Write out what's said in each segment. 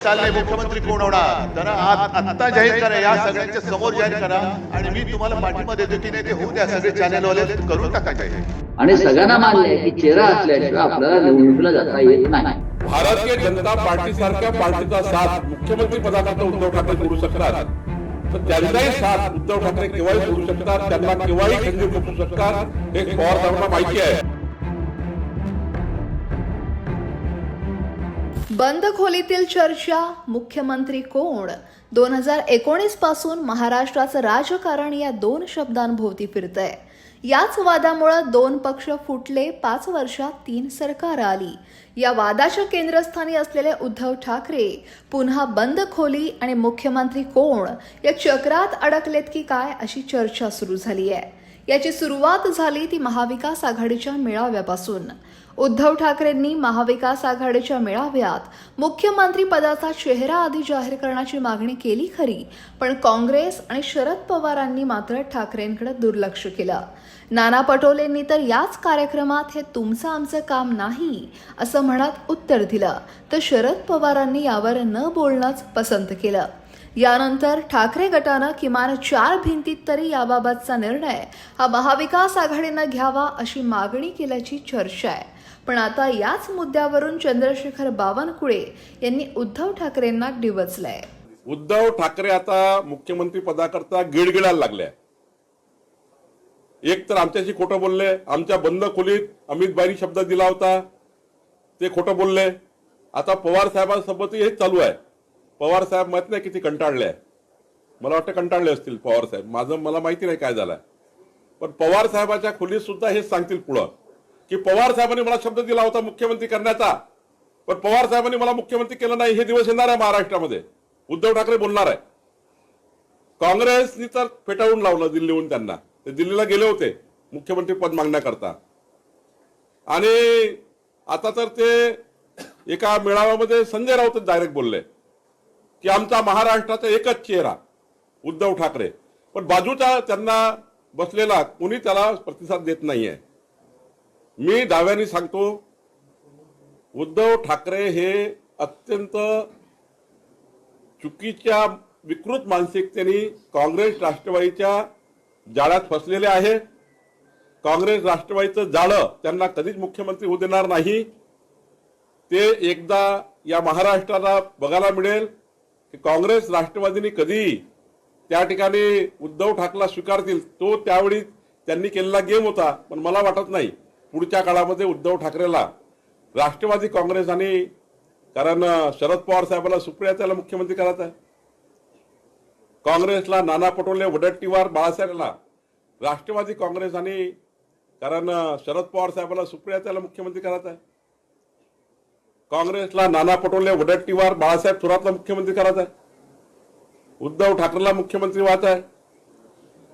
चाललंय मुख्यमंत्री कोण होणार? तर आ- आता जाहीर करा या सगळ्यांच्या समोर जाहीर करा. आणि मी तुम्हाला पाठिंबा देतो की नाही ते होऊ द्या सगळे चॅनलवाले करून टाका जाहीर आणि सगळ्यांना मान्य आहे की चेहरा असल्याशिवाय आपल्याला निवडणुकीला जाता येत नाही. भारतीय जनता पार्टी सारख्या पार्टीचा साथ मुख्यमंत्री पदाकरता उद्धव ठाकरे सोडू शकतात. तर त्यांचाही साथ उद्धव ठाकरे केव्हाही सोडू शकतात त्यांना केव्हाही खंजीर शकतात हे पवार साहेबांना माहिती आहे. बंद खोलीतील चर्चा मुख्यमंत्री कोण? दोन हजार एकोणीसपासून महाराष्ट्राचं राजकारण या दोन शब्दांभोवती फिरतंय. याच वादामुळे दोन पक्ष फुटले पाच वर्षात तीन सरकार आली. या वादाच्या केंद्रस्थानी असलेले उद्धव ठाकरे पुन्हा बंद खोली आणि मुख्यमंत्री कोण? या चक्रात अडकलेत की काय अशी चर्चा सुरू झाली आहे याची सुरुवात झाली ती महाविकास आघाडीच्या मेळाव्यापासून. उद्धव ठाकरेंनी महाविकास आघाडीच्या मेळाव्यात मुख्यमंत्री पदाचा चेहरा आधी जाहीर करण्याची मागणी केली खरी पण काँग्रेस आणि शरद पवारांनी मात्र ठाकरेंकडे दुर्लक्ष केलं. नाना पटोलेंनी तर याच कार्यक्रमात हे तुमचं आमचं काम नाही असं म्हणत उत्तर दिलं. तर शरद पवारांनी यावर न बोलणंच पसंत केलं. यानंतर ठाकरे गटानं किमान चार भिंतीत तरी याबाबतचा निर्णय हा महाविकास आघाडीनं घ्यावा अशी मागणी केल्याची चर्चा आहे. पण आता याच मुद्द्यावरून चंद्रशेखर बावनकुळे यांनी उद्धव ठाकरेंना डिवचलंय. उद्धव ठाकरे आता मुख्यमंत्री पदाकरता गिळगिळायला लागले एक तर आमच्याशी खोटं बोलले आमच्या बंद खोलीत अमित बाईनी शब्द दिला होता ते खोटं बोलले. आता पवार साहेबांसोबतही हेच चालू आहे. पवार साहेब माहीत नाही किती कंटाळले आहे मला वाटतं कंटाळले असतील पवार साहेब. माझं मला माहिती नाही काय झालं पण पवार साहेबाच्या खोलीत सुद्धा हेच सांगतील पुढं. की पवार साहेबांनी मला शब्द दिला होता मुख्यमंत्री करण्याचा. पण पवार साहेबांनी मला मुख्यमंत्री केलं नाही हे दिवस येणार आहे महाराष्ट्रामध्ये. उद्धव ठाकरे बोलणार आहे. काँग्रेसनी तर फेटाळून लावलं दिल्लीहून त्यांना. ते दिल्लीला गेले होते मुख्यमंत्री पद मागण्याकरता. आणि आता तर ते एका मेळाव्यामध्ये संजय राऊत डायरेक्ट बोलले की आमचा महाराष्ट्राचा एकच चेहरा उद्धव ठाकरे. पण बाजूचा त्यांना बसलेला कोणी त्याला प्रतिसाद देत नाहीये. मी दाव्याने सांगतो उद्धव ठाकरे हे अत्यंत चुकीच्या विकृत मानसिकतेने काँग्रेस राष्ट्रवादीच्या जाळ्यात फसलेले आहे. काँग्रेस राष्ट्रवादीचं जाळं त्यांना कधीच मुख्यमंत्री होऊ देणार नाही. ते एकदा या महाराष्ट्राला बघायला मिळेल की काँग्रेस राष्ट्रवादीने कधी त्या ठिकाणी उद्धव ठाकरेला स्वीकारतील तो त्यावेळी त्यांनी केलेला गेम होता पण मला वाटत नाही. पुढच्या काळामध्ये उद्धव ठाकरेला राष्ट्रवादी काँग्रेस आणि कारण शरद पवार साहेबाला सुप्रिया त्याला मुख्यमंत्री करायचं आहे. काँग्रेसला नाना पटोले वडट्टीवार बाळासाहेबला राष्ट्रवादी काँग्रेस आणि कारण शरद पवार साहेबाला सुप्रिया त्याला मुख्यमंत्री करायचं आहे. काँग्रेसला नाना पटोले वडट्टीवार बाळासाहेब थोरातला मुख्यमंत्री करायचा आहे. उद्धव ठाकरेला मुख्यमंत्री व्हायचा आहे.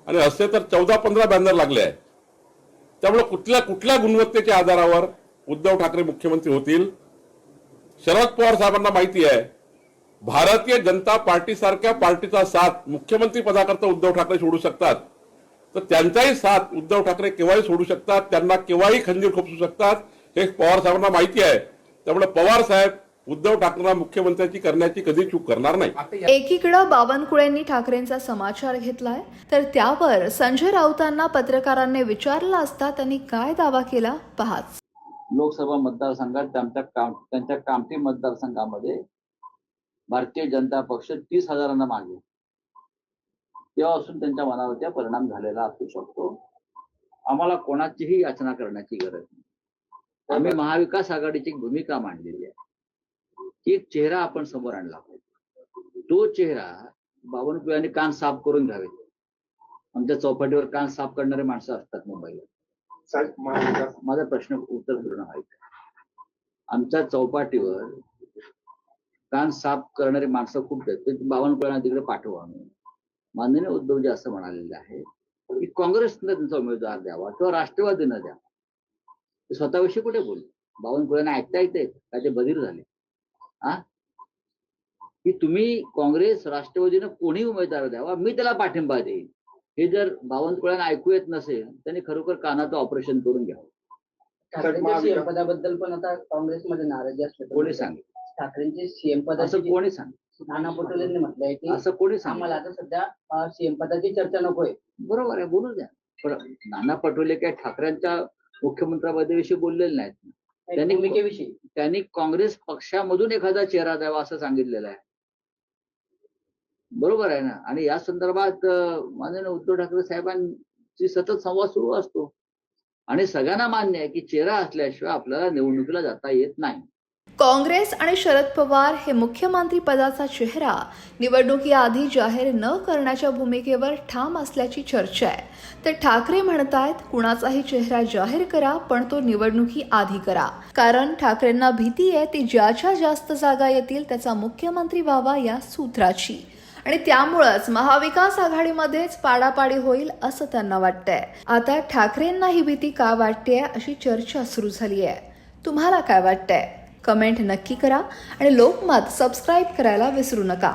आणि असे तर चौदा पंधरा बॅनर लागले आहे त्यामुळे कुठल्या कुठल्या गुणवत्तेच्या आधारावर उद्धव ठाकरे मुख्यमंत्री होतील? शरद पवार साहेबांना माहिती आहे भारतीय जनता पार्टी सारख्या पार्टीचा साथ मुख्यमंत्री पदाकरता उद्धव ठाकरे सोडू शकतात. तर त्यांचाही साथ उद्धव ठाकरे केव्हाही सोडू शकतात त्यांना केव्हाही खंजीर खोपसू शकतात हे पवार साहेबांना माहिती आहे. त्यामुळे पवार साहेब उद्धव ठाकरेंना मुख्यमंत्र्याची करण्याची कधी चूक करणार नाही. एकीकडं बावनकुळेंनी ठाकरेंचा समाचार घेतलाय तर त्यावर संजय राऊतांना पत्रकारांनी विचारलं असता त्यांनी काय दावा केला? पहाच लोकसभा मतदारसंघात त्यांच्या काम त्यांच्या कामठी मतदारसंघामध्ये भारतीय जनता पक्ष तीस हजारांना मागे. तेव्हापासून त्यांच्या मनावरती परिणाम झालेला असू शकतो. आम्हाला कोणाचीही याचना करण्याची गरज नाही. आम्ही महाविकास आघाडीची भूमिका मांडलेली आहे. एक चेहरा आपण समोर आणला पाहिजे. तो चेहरा बावनकुळ्याने कान साफ करून घ्यावेत आमच्या चौपाटीवर कान साफ करणारे माणसं असतात मुंबईला. माझा प्रश्न उत्तर पूर्ण व्हायचं. आमच्या चौपाटीवर कान साफ करणारी माणसं खूप आहेत. बावनकुळ्यांना तिकडे पाठवा आम्ही माननीय उद्धवजी असं म्हणालेलं आहे की काँग्रेसनं त्यांचा उमेदवार द्यावा किंवा राष्ट्रवादीनं द्यावा. ते स्वतःविषयी कुठे बोलले? बावनकुळ्यांना ऐकता येते का? ते बधीर झाले. हा? की तुम्ही काँग्रेस राष्ट्रवादीनं कोणी उमेदवार द्यावा मी त्याला पाठिंबा देईन. हे जर बावनकुळ्यांना ऐकू येत नसेल त्यांनी खरोखर कानाचं ऑपरेशन करून घ्यावं. ठाकरेंच्या पदाबद्दल पण आता काँग्रेसमध्ये नाराजी असते. कोणी सांगेल? ठाकरेंचे सीएम असं पदाची कोणी सांग नाना पटोलेंनी म्हटलंय की असं कोणी सांग आम्हाला आता सध्या सीएम पदाची चर्चा नकोय. बरोबर आहे बोलू द्या. पण नाना पटोले काय ठाकरेंच्या मुख्यमंत्र्याविषयी बोललेले नाहीत त्यांनी- भूमिकेविषयी त्यांनी काँग्रेस पक्षामधून एखादा चेहरा द्यावा असं सांगितलेलं आहे. बरोबर आहे ना? आणि या संदर्भात माननीय उद्धव ठाकरे साहेबांची सतत संवाद सुरू असतो. आणि सगळ्यांना मान्य आहे की चेहरा असल्याशिवाय आपल्याला निवडणुकीला जाता येत नाही. काँग्रेस आणि शरद पवार हे मुख्यमंत्रीपदाचा चेहरा निवडणुकीआधी जाहीर न करण्याच्या भूमिकेवर ठाम असल्याची चर्चा आहे. तर ठाकरे म्हणतायत कुणाचाही चेहरा जाहीर करा पण तो निवडणुकी आधी करा. कारण ठाकरेंना भीती आहे ती ज्याच्या जास्त जागा येतील त्याचा मुख्यमंत्री व्हावा या सूत्राची. आणि त्यामुळंच महाविकास आघाडीमध्येच पाडापाडी होईल असं त्यांना वाटतंय. आता ठाकरेंना ही भीती का वाटते अशी चर्चा सुरू झाली आहे तुम्हाला काय वाटतंय? कमेंट नक्की करा आणि लोकमत सबस्क्राईब करायला विसरू नका.